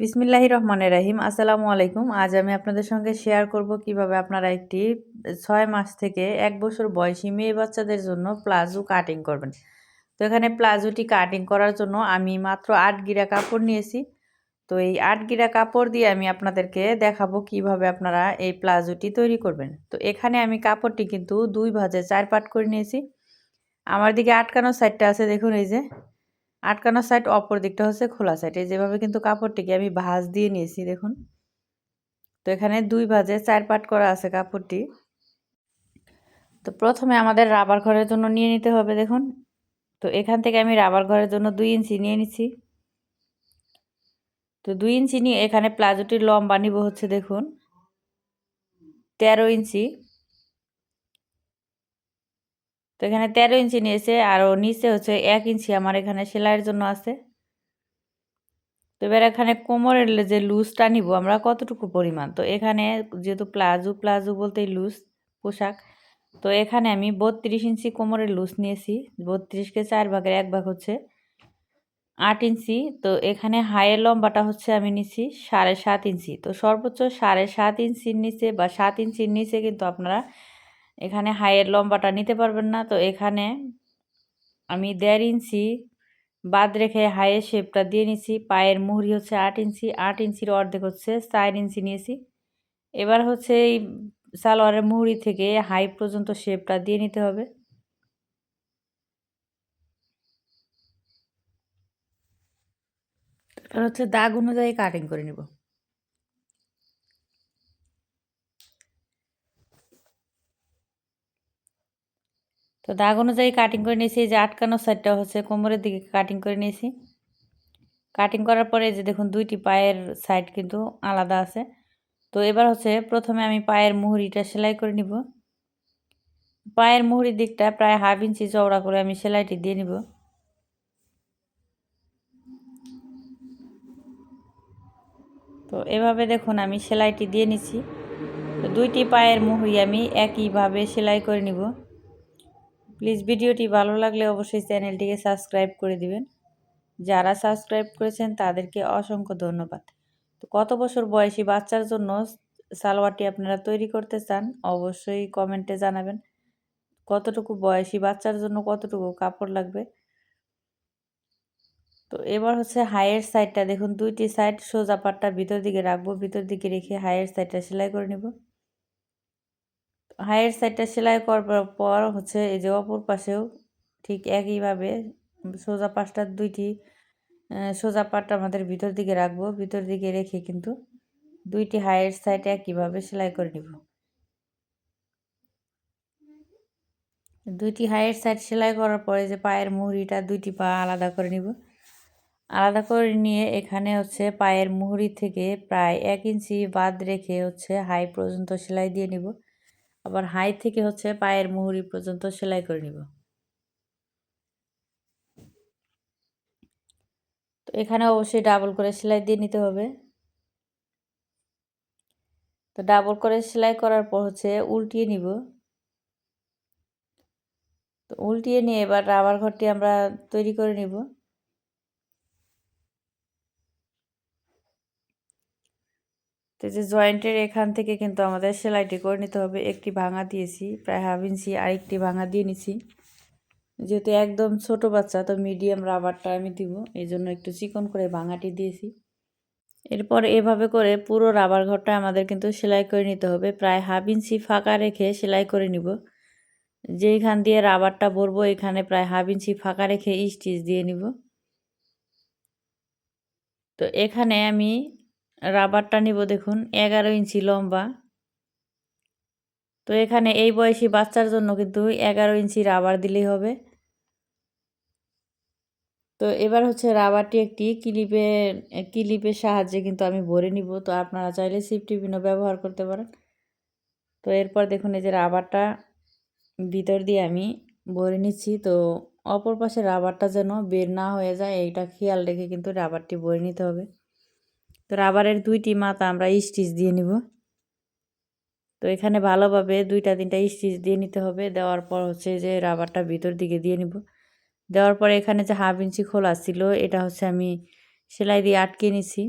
বিসমিল্লাহি রহমানের রাহিম। আসসালামু আলাইকুম। আজ আমি আপনাদের সঙ্গে শেয়ার করব কীভাবে আপনারা একটি ছয় মাস থেকে এক বছর বয়সী মেয়ে বাচ্চাদের জন্য প্লাজো কাটিং করবেন। তো এখানে প্লাজোটি কাটিং করার জন্য আমি মাত্র আট গিরা কাপড় নিয়েছি। তো এই আট গিরা কাপড় দিয়ে আমি আপনাদেরকে দেখাবো কীভাবে আপনারা এই প্লাজোটি তৈরি করবেন। তো এখানে আমি কাপড়টি কিন্তু দুই ভাজে চার পাট করে নিয়েছি। আমার দিকে আটকানো সাইডটা আছে, দেখুন এই যে। আটকানো সাইড অপর দিকটা হচ্ছে খোলা সাইড এই যেভাবে কিন্তু কাপড়টিকে আমি ভাঁজ দিয়ে নিয়েছি, দেখুন। তো এখানে দুই ভাজে চার পাট করা আছে কাপড়টি। তো প্রথমে আমাদের রাবার ঘরের জন্য নিয়ে নিতে হবে, দেখুন। তো এখান থেকে আমি রাবার ঘরের জন্য দুই ইঞ্চি নিয়ে নিচ্ছি। তো দুই ইঞ্চি নিয়ে এখানে প্লাজোটির লম্বা নিব হচ্ছে, দেখুন। তেরো ইঞ্চি। তো এখানে তেরো ইঞ্চি নিয়েছে আর নিচে হচ্ছে এক ইঞ্চি। আমার এখানে সেলাইয়ের জন্য আছে। তো এবার এখানে কোমরের যে লুজটা নিব, আমরা কতটুকু পরিমাণ? তো এখানে যেহেতু প্লাজো প্লাজো বলতেই লুজ, পোশাক, তো এখানে আমি বত্রিশ ইঞ্চি কোমরের লুজ নিয়েছি। বত্রিশকে চার ভাগের এক ভাগ হচ্ছে আট ইঞ্চি। তো এখানে হাইয়ের লম্বাটা হচ্ছে আমি নিছি সাড়ে সাত ইঞ্চি। তো সর্বোচ্চ সাড়ে সাত ইঞ্চির নিচে বা সাত ইঞ্চির নিচে কিন্তু আপনারা এখানে হাইয়ের লম্বাটা নিতে পারবেন না। তো এখানে আমি দেড় ইঞ্চি বাদ রেখে হাইয়ের শেপটা দিয়ে নিছি পায়ের মুহুরি হচ্ছে আট ইঞ্চি, আট ইঞ্চির অর্ধেক হচ্ছে চার ইঞ্চি নিয়েছি। এবার হচ্ছে এই সালোয়ারের মুহুরি থেকে হাই পর্যন্ত শেপটা দিয়ে নিতে হবে। এবার হচ্ছে দাগ অনুযায়ী কাটিং করে নিব। তো দাগ অনুযায়ী কাটিং করে নিয়েছি যে আটকানো সাইডটা হচ্ছে কোমরের দিকে কাটিং করে নিয়েছি। কাটিং করার পরে যে দেখুন দুইটি পায়ের সাইড কিন্তু আলাদা আছে। তো এবার হচ্ছে প্রথমে আমি পায়ের মুহুরিটা সেলাই করে নিব। পায়ের মুহুরির দিকটা প্রায় হাফ ইঞ্চি চওড়া করে আমি সেলাইটি দিয়ে নিব। তো এভাবে দেখুন আমি সেলাইটি দিয়ে নিছি তো দুইটি পায়ের মুহুরি আমি একইভাবে সেলাই করে নিব। প্লিজ ভিডিওটি ভালো লাগলে অবশ্যই চ্যানেলটিকে সাবস্ক্রাইব করে দিবেন। যারা সাবস্ক্রাইব করেছেন তাদেরকে অসংখ্য ধন্যবাদ। তো কত বছর বয়সী বাচ্চার জন্য সালোয়ারটি আপনারা তৈরি করতে চান অবশ্যই কমেন্টে জানাবেন। কতটুকু বয়সী বাচ্চার জন্য কতটুকু কাপড় লাগবে? তো এবার হচ্ছে হাইয়ের সাইডটা দেখুন, দুইটি সাইড সোজা পাটটা ভিতর দিকে রাখব, ভিতর দিকে রেখে হাইয়ের সাইডটা সেলাই করে নেব। হাইয়ের সাইডটা সেলাই করার পর হচ্ছে এই যে অপর পাশেও ঠিক একইভাবে সোজা পাশটার দুইটি সোজা পাটটা আমাদের ভিতর দিকে রাখব। ভিতর দিকে রেখে কিন্তু দুইটি হাইয়ের সাইড একইভাবে সেলাই করে নিব। দুইটি হাইয়ের সাইড সেলাই করার পরে যে পায়ের মুহুরিটা দুইটি পা আলাদা করে নিব। আলাদা করে নিয়ে এখানে হচ্ছে পায়ের মুহুরি থেকে প্রায় এক ইঞ্চি বাদ রেখে হচ্ছে হাই পর্যন্ত সেলাই দিয়ে নিব। আবার হাই থেকে হচ্ছে পায়ের মুহুরি পর্যন্ত সেলাই করে নিব। তো এখানে অবশ্যই ডাবল করে সেলাই দিয়ে নিতে হবে। তো ডাবল করে সেলাই করার পর হচ্ছে উল্টিয়ে নিব। তো উল্টিয়ে নিয়ে এবার রাবার ঘরটি আমরা তৈরি করে নিব। তো যে জয়েন্টের এখান থেকে কিন্তু আমাদের সেলাইটি করে নিতে হবে। একটি ভাঙা দিয়েছি, প্রায় হাফ ইঞ্চি আরেকটি ভাঙা দিয়ে নিছি। যেহেতু একদম ছোট বাচ্চা, তো মিডিয়াম রাবারটা আমি দিব, এই জন্য একটু চিকন করে ভাঙাটি দিয়েছি। এরপর এভাবে করে পুরো রাবার ঘরটা আমাদের কিন্তু সেলাই করে নিতে হবে। প্রায় হাফ ইঞ্চি ফাঁকা রেখে সেলাই করে নিব। যেইখান দিয়ে রাবারটা ভরবো, এখানে প্রায় হাফ ইঞ্চি ফাঁকা রেখে স্টিচ দিয়ে নিব। তো এখানে আমি রাবারটা নিব দেখুন, এগারো ইঞ্চি লম্বা। তো এখানে এই বয়সী বাচ্চার জন্য কিন্তু এগারো ইঞ্চি রাবার দিলেই হবে। তো এবার হচ্ছে রাবারটি একটি ক্লিপে, ক্লিপের সাহায্যে কিন্তু আমি ভরে নিব। তো আপনারা চাইলে সিফটিপিনও ব্যবহার করতে পারেন। তো এরপর দেখুন এই যে রাবারটা ভিতর দিয়ে আমি ভরে নিচ্ছি। তো অপর পাশে রাবারটা যেন বের না হয়ে যায়, এইটা খেয়াল রেখে কিন্তু রাবারটি ভরে নিতে হবে। তো রাবারের দুইটি মাথা আমরা স্টিচ দিয়ে নিব। তো এখানে ভালোভাবে দুইটা তিনটা স্টিচ দিয়ে নিতে হবে। দেওয়ার পর হচ্ছে যে রাবারটা ভিতর দিকে দিয়ে নিব। দেওয়ার পর এখানে যে হাফ ইঞ্চি খোলা ছিল, এটা হচ্ছে আমি সেলাই দিয়ে আটকে নিছি।